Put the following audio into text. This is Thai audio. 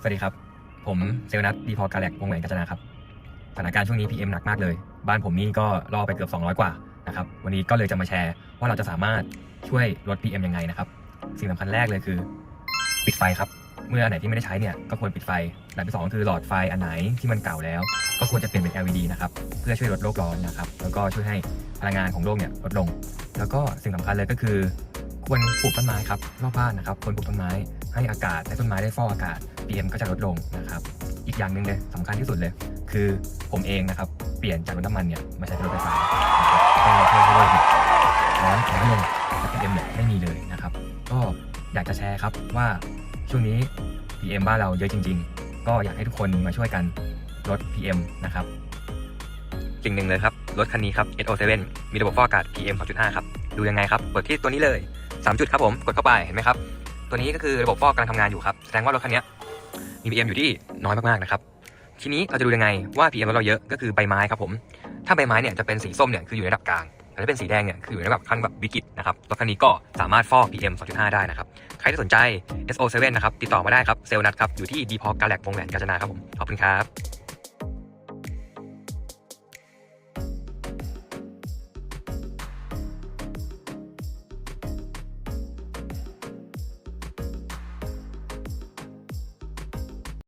สวัสดีครับ ผมเซลลนัทดีพอกาแลกวงแหวนกาญจนาครับสถานการณ์ช่วงนี้ PM หนักมากเลย บ้านผมนี่ก็รอไปเกือบ 200 กว่านะครับวันนี้ก็เลยจะมาแชร์ว่าเราจะสามารถช่วยลด PM ยังไงนะครับสิ่งสำคัญแรกเลยคือ ปิดไฟครับ เมื่ออันไหนที่ไม่ได้ใช้เนี่ยก็ควรปิดไฟอันดับที่สองก็คือหลอดไฟอันไหนที่มันเก่าแล้ว ก็ควรจะเปลี่ยนเป็น LED นะครับเพื่อช่วยลดโลกร้อนนะครับแล้วก็ช่วยให้พลังงานของโลกเนี่ยลดลง แล้วก็สิ่งสำคัญเลยก็คือควรปลูกต้นไม้ครับรอบบ้านนะครับควรปลูกต้นไม้ให้อากาศให้ต้นไม้ได้ฟอกอากาศ PM ก็จะลดลงนะครับ อีกอย่างหนึ่งเลยสำคัญที่สุดเลย คือผมเองนะครับเปลี่ยนจากรถน้ำมันเนี่ยมาใช้รถไฟฟ้านะครับก็เพื่อให้โลกเนี่ยร้อนน้อยลง pm เนี่ยไม่มีเลยนะครับ ก็อยากจะแชร์ครับว่าช่วงนี้ PM บ้านเราเยอะจริง ๆ ก็อยากให้ทุกคนมาช่วยกันลด PM นะครับสิ่งหนึ่งเลยครับรถคันนี้ครับ SO7 มีระบบฟอกอากาศ PM 2.5 ครับ ดูยังไงครับกดที่ตัวนี้เลย 3 จุดครับผม กดเข้าไป เห็นไหมครับ ตัวนี้ก็คือระบบฟอกกำลังทำงานอยู่ครับ แสดงว่ารถคันนี้ มี PM อยู่ที่น้อยมากๆนะครับ ทีนี้เราจะดูยังไงว่า PM ลดเราเยอะก็คือใบไม้ครับผม ถ้าใบไม้เนี่ยจะเป็นสีส้มเนี่ยคืออยู่ในระดับกลางแต่ถ้าเป็นสีแดงเนี่ยคืออยู่ในระดับขั้นแบบวิกฤตนะครับรถคันนี้ก็สามารถฟอก PM 2.5 ได้นะครับ ใครที่สนใจ SO7 นะครับติดต่อมาได้ครับเซลล์นัดครับอยู่ที่ดีพอกาแลกวงแหวนกาญจนาครับผมขอบคุณครับ